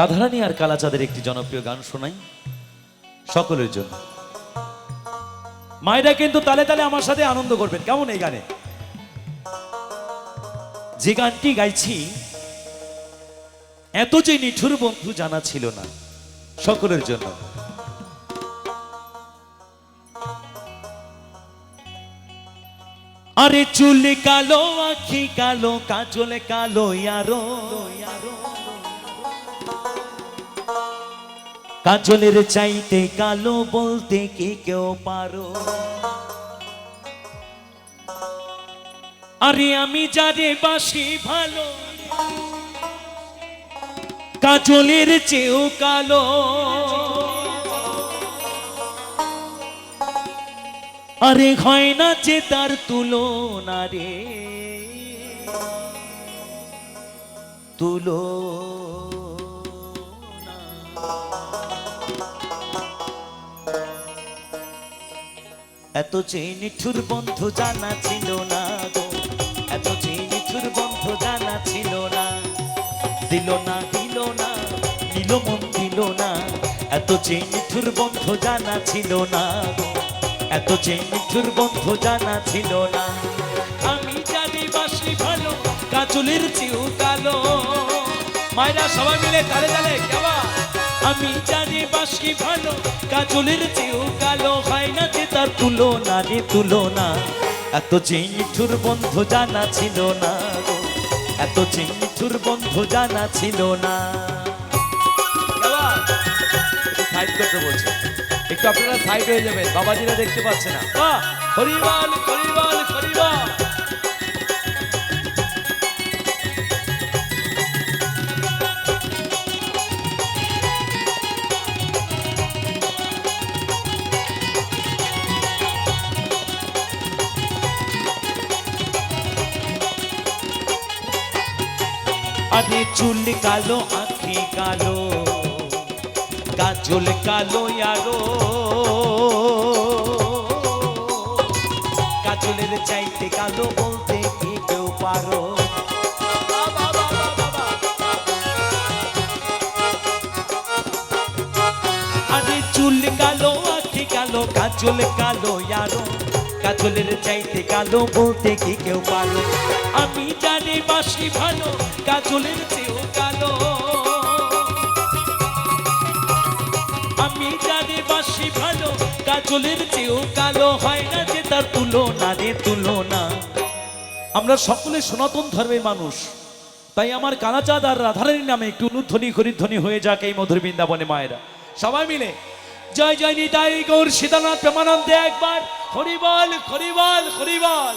রাধারানী আর কালাচাঁদের একটি জনপ্রিয় গান শোনাই সকলের জন্য। মায়েরা কিন্তু তালে তালে আমার সাথে আনন্দ করবেন। কেমন এই গানে? যে গানটি গাইছি, এত যে নিঠুর বন্ধু জানা ছিল না, সকলের জন্য। আরে চুল কালো, আখি কালো, কাজল কালো, ইয়ারো কাজলের চাইতে কালো বলতে কি কেউ পারো? আরে আমি যারে বাসি ভালো, কাজলের চেয়েও কালো। আরে হয় না যে তার তুলনা রে, তুলো এত যে নিঠুর বন্ধু জানা ছিল না গো। এত যে নিঠুর বন্ধু জানা ছিল না। দিল না দিল না দিল মন দিল না। এত যে নিঠুর বন্ধু জানা ছিল না গো। এত যে নিঠুর বন্ধু জানা ছিল না। আমি জানি বাসি ভালো, কাজলের চেয়েও কালো। মায়েরা সবাই মিলে তালে তালে কেমন আমি জানি বাসি ভালো কাজলের চেয়েও কালো হয় না যে তার তুলনা রে তুলনা। এত যে বন্ধু জানা ছিল না এত যে বন্ধু জানা ছিল না। একটু সাইড করতে বলছে। একটু আপনারা সাইড হয়ে যাবেন বাবাজিরা দেখতে পাচ্ছে না। হরিবল হরিবল আরে চুল কালো, আঁখি কালো কাজল কালো ইয়ারো। কাজলের চাইতে কালো বলতে কি কেউ পারো? আরে চুল কালো, আখি কালো কাজল কালো ইয়ারো। কাজলের চাইতে কালো বলতে কি কেউ পারো? আমি জানি বাসি ভালো কাজলের চেয়েও কালো। আমি জানি বাসি ভালো কাজলের চেয়েও কালো। হয় না যে তার তুলনা রে তুলনা। আমরা সকলে সনাতন ধর্মের মানুষ। তাই আমার কালাচাঁদ আর রাধারানীর নামে একটু অনুধ্বনি হরিধ্বনি হয়ে যাক এই মধুর বৃন্দাবনে মায়েরা। সবাই মিলে জয় জয় নিতাই গৌর সীতানাথ প্রেমানন্দে একবার, হরিবল হরিবল হরিবল।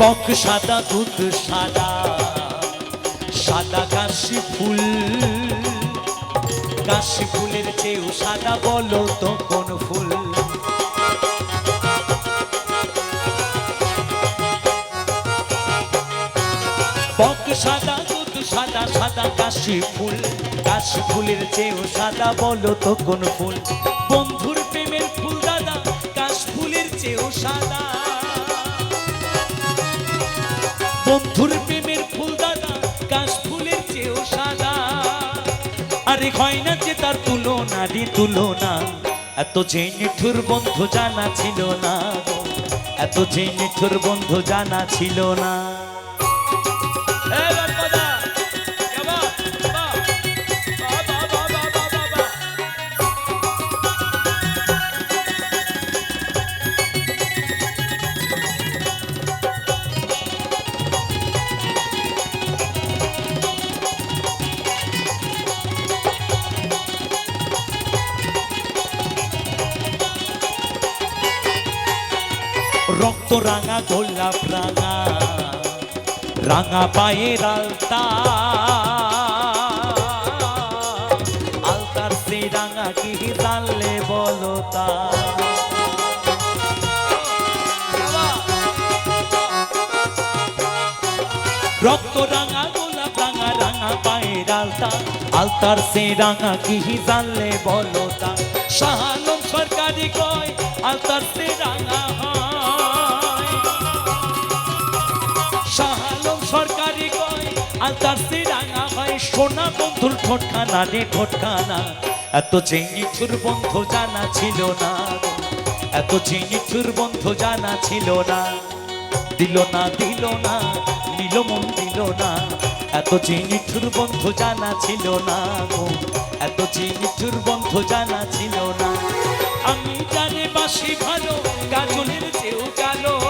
বক সাদা, দুধ সাদা সাদা কাশি ফুল। কাশি ফুলের চেয়েও সাদা বলো তো কোন ফুল? বক সাদা, দুধ সাদা সাদা কাশি ফুল। কাশি ফুলের চেয়েও সাদা বলো তো কোন ফুল? বন্ধুর প্রেমের ফুল দাদা, কাশ ফুলের চেয়েও সাদা। বন্ধুর প্রেমের ফুল দাদা কাশ ফুলের চেয়েও সাদা। আরে হয় না যে তার তুলনা রে তুলনা, এত যে নিঠুর বন্ধু জানা ছিল না এত যে নিঠুর বন্ধু জানা ছিল না। রাঙা গোলাপ, রাঙা রাঙা পায়ের আলতা। আলতার সে রাঙা কি জানলে বলো তা? রক্ত রাঙা, গোলাপ রাঙা রাঙা পায়ের আলতা। আলতার সে রাঙা কি জানলে বলো তা? শাহালম সরকারি কয়, আলতার সে রাঙা কয় আলতার সে রাঙা হয় সোনা বন্ধুর ঠোঁটখানা রে ঠোঁটখানা। এত ছুর বন্ধু জানা ছিল না। এত ছুর বন্ধু জানা ছিল না। দিল না দিল না নিল মন দিল না। এত চিনিঠুর বন্ধু জানা ছিল না গো। এত চিনিঠুর বন্ধু জানা ছিল না। আমি জানে বাসি ভালো গাজলের চেয়েও কালো।